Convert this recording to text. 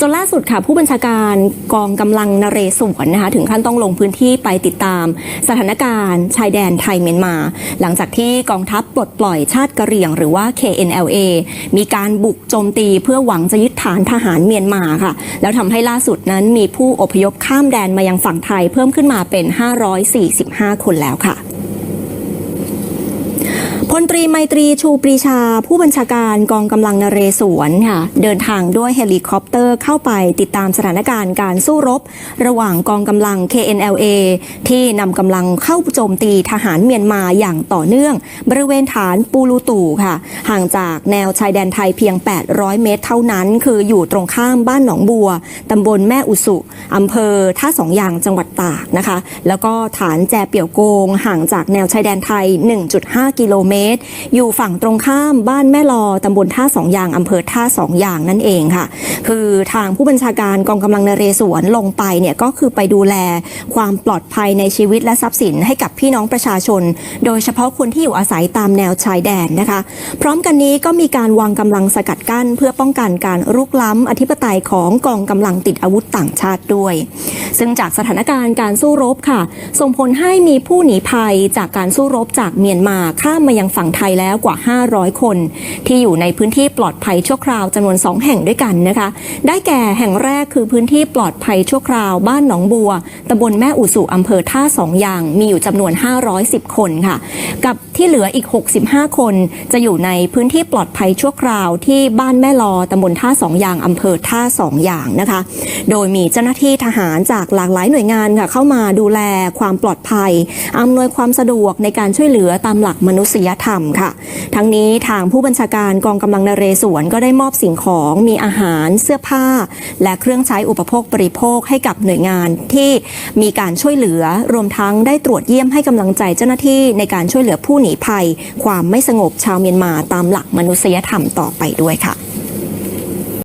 จนล่าสุดค่ะ ผู้บัญชาการกองกำลังนเรศวรนะคะ ถึงขั้นต้องลงพื้นที่ไปติดตาม สถานการณ์ชายแดนไทยเมียนมา หลังจากที่กองทัพปลดปล่อยชาติกะเหรี่ยง หรือว่า KNLA มีการบุกโจมตีเพื่อหวังจะยึดฐานทหารเมียนมาค่ะ แล้วทำให้ล่าสุดนั้นมีผู้อพยพข้ามแดนมายังฝั่งไทยเพิ่มขึ้นมาเป็น 545 คนแล้วค่ะ พลตรีไมตรีชูปรีชา ผู้บัญชาการกองกำลังนเรศวรค่ะเดินทางด้วยเฮลิคอปเตอร์เข้าไปติดตามสถานการณ์การสู้รบ ระหว่างกองกำลัง KNLA ที่นำกำลังเข้าโจมตีทหารเมียนมาอย่างต่อเนื่อง บริเวณฐานปูลูตูค่ะ ห่างจากแนวชายแดนไทยเพียง 800 เมตรเท่านั้น คืออยู่ตรงข้ามบ้านหนองบัวตำบลแม่อุสุอำเภอท่าสองยางจังหวัดตากนะคะ แล้วก็ฐานแจเปี่ยวโกงห่างจากแนวชายแดนไทย 1.5 กิโลเมตรอยู่ฝั่งตรงข้ามบ้านแม่ลอตำบลท่าสองยางอำเภอท่าสองยางนั่นเองค่ะ คือทางผู้บัญชาการกองกำลังนเรศวรลงไปเนี่ยก็คือไปดูแลความปลอดภัยในชีวิตและทรัพย์สินให้กับพี่น้องประชาชน โดยเฉพาะคนที่อยู่อาศัยตามแนวชายแดนนะคะ พร้อมกันนี้ก็มีการวางกำลังสกัดกั้น เพื่อป้องกันการรุกล้ำอธิปไตยของกองกำลังติดอาวุธต่างชาติด้วย ซึ่งจากสถานการณ์การสู้รบค่ะ ส่งผลให้มีผู้หนีภัยจากการสู้รบจากเมียนมาข้ามมายังฝั่งไทยแล้วกว่า 500 คน ที่อยู่ในพื้นที่ปลอดภัยชั่วคราวจำนวน 2 แห่งด้วยกันนะคะ ได้แก่แห่งแรกคือพื้นที่ปลอดภัยชั่วคราวบ้านหนองบัวตำบลแม่อุสุอำเภอท่าสองยาง มีอยู่จำนวน 510 คนค่ะ กับที่เหลืออีก 65 คน จะอยู่ในพื้นที่ปลอดภัยชั่วคราวที่บ้านแม่ลอตำบลท่าสองยางอำเภอท่าสองยางนะคะ โดยมีเจ้าหน้าที่ทหารจากหลากหลายหน่วยงานค่ะเข้ามาดูแลความปลอดภัยอำนวยความสะดวกในการช่วยเหลือตามหลักมนุษยธรรมค่ะ ทั้งนี้ทางผู้บัญชาการกองกำลังนเรศวรก็ได้มอบสิ่งของมีอาหารเสื้อผ้า และเครื่องใช้อุปโภคบริโภคให้กับหน่วยงานที่มีการช่วยเหลือรวมทั้งได้ตรวจเยี่ยมให้กำลังใจเจ้าหน้าที่ในการช่วยเหลือผู้หนีภัย ความไม่สงบชาวเมียนมาตามหลักมนุษยธรรมต่อไปด้วยค่ะ